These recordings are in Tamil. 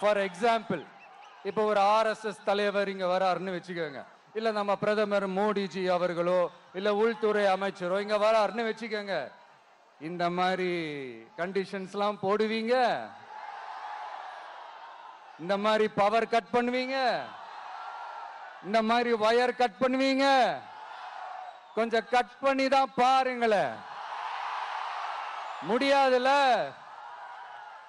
ஃபார் எக்ஸாம்பிள் இப்போ ஒரு ஆர்எஸ்எஸ் தலைவர் இங்கே வராருன்னு வச்சுக்கோங்க. இல்லை நம்ம பிரதமர் மோடிஜி அவர்களோ இல்லை உள்துறை அமைச்சரோ இங்கே வராருன்னு வச்சுக்கோங்க. இந்த மாதிரி கண்டிஷன்ஸ்லாம் போடுவீங்க? இந்த மாதிரி பவர் கட் பண்ணுவீங்க? இந்த மாதிரி வயர் கட் பண்ணுவீங்க? கொஞ்சம் கட் பண்ணி தான் பாருங்களேன். முடியாதுல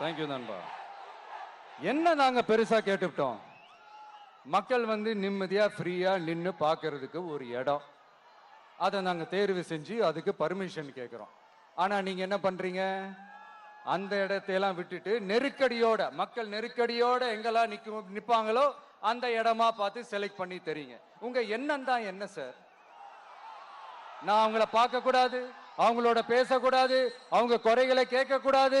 தேங்க்யூ நண்பா. என்ன நாங்க பெருசா கேட்டுவிட்டோம்? மக்கள் வந்து நிம்மதியா ஃப்ரீயா நின்று பார்க்கறதுக்கு ஒரு இடம். அதை நாங்க தேர்வு செஞ்சு அதுக்கு பர்மிஷன் கேட்குறோம் ஆனா நீங்க என்ன பண்றீங்க? அந்த இடத்தையெல்லாம் விட்டுட்டு நெருக்கடியோட மக்கள் நெருக்கடியோட எங்கெல்லாம் நிக்க நிப்பாங்களோ அந்த இடமா பார்த்து செலக்ட் பண்ணி தெரியுங்க. உங்க எண்ணம் தான் என்ன சார் நான் அவங்கள பார்க்க கூடாது அவங்களோட பேசக்கூடாது அவங்க குறைகளை கேட்க கூடாது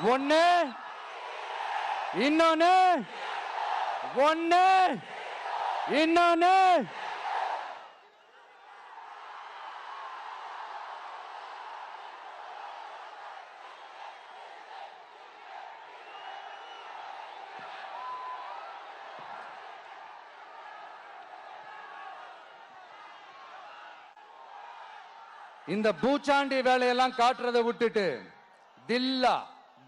ஒன்று இன்னொன்னு. ஒன்று இன்னொன்னு. இந்த பூச்சாண்டி வேலையெல்லாம் காட்டுறதை விட்டுட்டு தில்லா.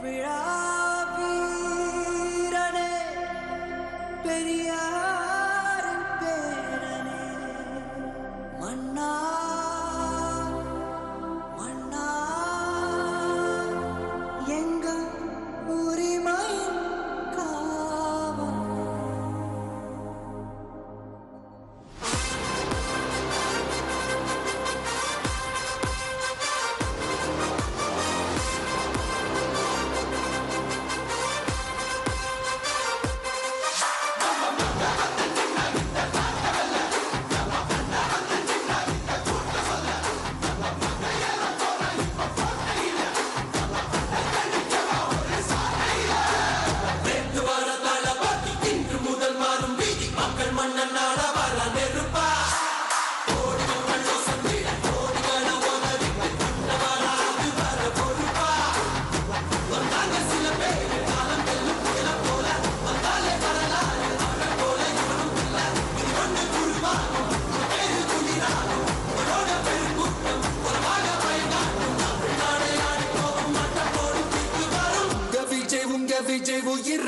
Breathe out.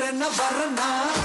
விஜய் உயிரன வரனா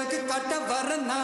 உனக்கு கட்ட வரனா